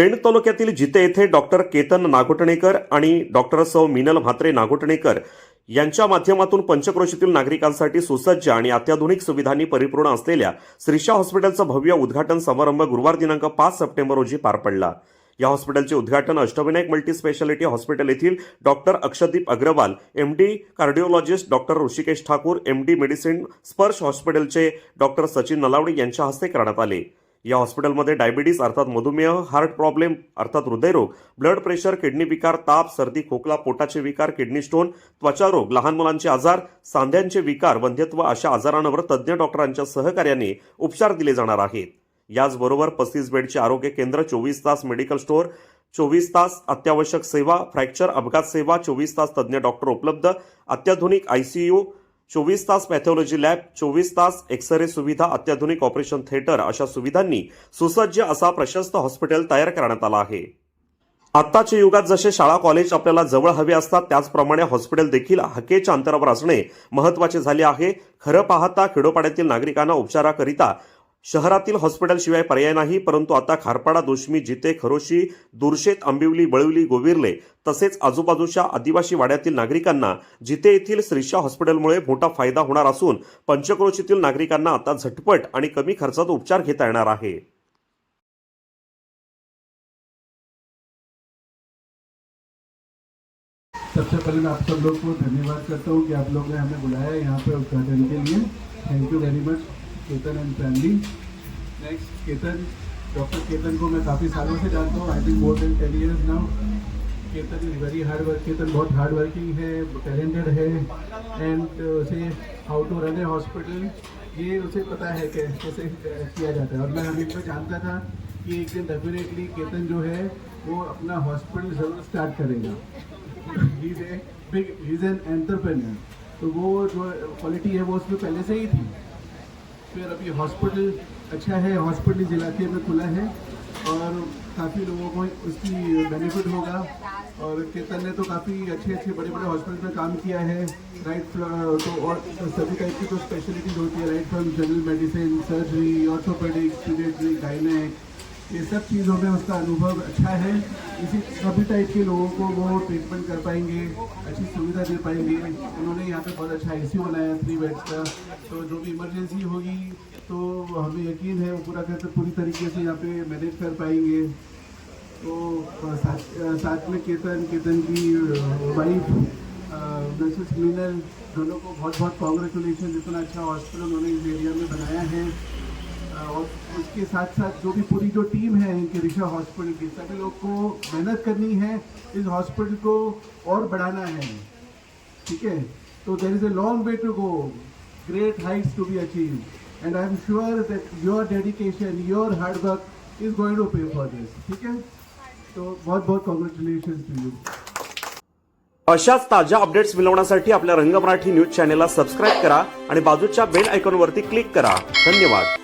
पेण तालुक्यातील जिते येथे डॉक्टर केतन नागोटणेकर आणि डॉक्टर सौ मिनल म्हात्रे नागोटणेकर यांच्या माध्यमातून पंचक्रोशीतील नागरिकांसाठी सुसज्ज आणि अत्याधुनिक सुविधांनी परिपूर्ण असलेल्या श्रीशा हॉस्पिटलचा भव्य उद्घाटन समारंभ गुरुवार दिनांक पाच सप्टेंबर रोजी पार पडला. या हॉस्पिटलचे उद्घाटन अष्टविनायक मल्टी स्पेशालिटी हॉस्पिटल येथील doctor Akshdeep Agarwal M D cardiologist doctor Hrishikesh Thakur M D medicine Sparsh हॉस्पिटलचे डॉक्टर सचिन नलावडे यांच्या हस्ते करण्यात आले. या हॉस्पिटलमध्ये डायबिटीस अर्थात मधुमेह हार्ट प्रॉब्लेम अर्थात हृदयरोग ब्लड प्रेशर किडनी विकार ताप सर्दी खोकला पोटाचे विकार किडनी स्टोन त्वचारोग लहान मुलांचे आजार सांध्यांचे विकार वंध्यत्व अशा आजारांवर तज्ज्ञ डॉक्टरांच्या सहकार्याने उपचार दिले जाणार आहेत. याचबरोबर पस्तीस बेडचे आरोग्य केंद्र चोवीस तास मेडिकल स्टोअर चोवीस तास अत्यावश्यक सेवा फ्रॅक्चर अपघात सेवा चोवीस तास तज्ज्ञ डॉक्टर उपलब्ध अत्याधुनिक आयसीयू चोवीस तास पॅथॉलॉजी लॅब चोवीस तास एक्सरे सुविधा अत्याधुनिक ऑपरेशन थिएटर अशा सुविधांनी सुसज्ज असा प्रशस्त हॉस्पिटल तयार करण्यात आला आहे. आत्ताच्या युगात जसे शाळा कॉलेज आपल्याला जवळ हवे असतात त्याचप्रमाणे हॉस्पिटल देखील हकेच्या अंतरावर असणे महत्त्वाचे झाले आहे. खरं पाहता खेडोपाड्यातील नागरिकांना उपचाराकरिता शहरातील हॉस्पिटलशिवाय पर्याय नाही परंतु आता खारपाडा दोशमी जिते खरोशी दुर्शेत आंबिवली बळवली गोविर्ले तसेच आजूबाजूच्या आदिवासी वाड्यातील नागरिकांना जिते येथील श्रीशा हॉस्पिटलमुळे मोठा फायदा होणार असून पंचक्रोशीतील नागरिकांना आता झटपट आणि कमी खर्चात उपचार घेता येणार आहे. सबसे पहले मैं आप सब लोग को धन्यवाद करता हूँ कि आप लोग ने हमें बुलाया है यहाँ पे उद्घाटन के लिए. Thank you very much Ketan and family next Ketan doctor Ketan को मैं काफ़ी सालों से जानता हूँ I think more than ten years now Ketan is very hard work Ketan बहुत हार्ड वर्किंग है टैलेंटेड है and use how to run a hospital ये उसे पता है कि कैसे किया जाता है। और मैं हमेशा जानता था कि एक दिन डेफिनेटली केतन जो है, वो अपना हॉस्पिटल ज़रूर स्टार्ट करेगा। A big he's an तो वो जो क्वालिटी है, वो उसमें पहले से ही थी। फिर अभी हॉस्पिटल अच्छा है, हॉस्पिटल इस इलाके में खुला है और काफ़ी लोगों को उसकी बेनिफिट होगा। और केतन ने तो काफ़ी अच्छे अच्छे बड़े बड़े हॉस्पिटल में काम किया है। राइट तो और सभी टाइप की तो स्पेशलिटीज होती है। Right from general medicine surgery orthopaedics paediatric gynaec ये सब चीज़ों में उसका अनुभव अच्छा है। इसी सभी टाइप के लोगों को वो ट्रीटमेंट कर पाएँगे, अच्छी सुविधा दे पाएँगे। उन्होंने यहाँ पे बहुत अच्छा आई बनाया थ्री बेड्स का। तो जो भी इमरजेंसी होगी तो हमें यकीन है वो पूरा करते पूरी तरीके से यहाँ पे मैनेज कर पाएँगे। तो साथ में केतन केतन की वाइफ मिसेस मीनल दोनों को बहुत बहुत कॉन्ग्रेचुलेशन जितना अच्छा हॉस्पिटल उन्होंने इस एरिया में बनाया है। और उसके साथ साथ जो भी पूरी जो टीम है इनके ऋषा हॉस्पिटल की सभी लोग को मेहनत करनी है इस हॉस्पिटल को और बढ़ाना है। ठीक है? तो there is a long way to go great heights to be achieve and I am sure that your dedication your hard work is going to pay for this ठीक है? तो बहुत बहुत कॉन्ग्रेचुलेशन टू यू अशाच ताज्या updates मिळवण्यासाठी आपल्या रंग मराठी न्यूज चॅनेलला सबस्क्राईब करा आणि बाजूच्या बेल आयकॉनवरती क्लिक करा. धन्यवाद.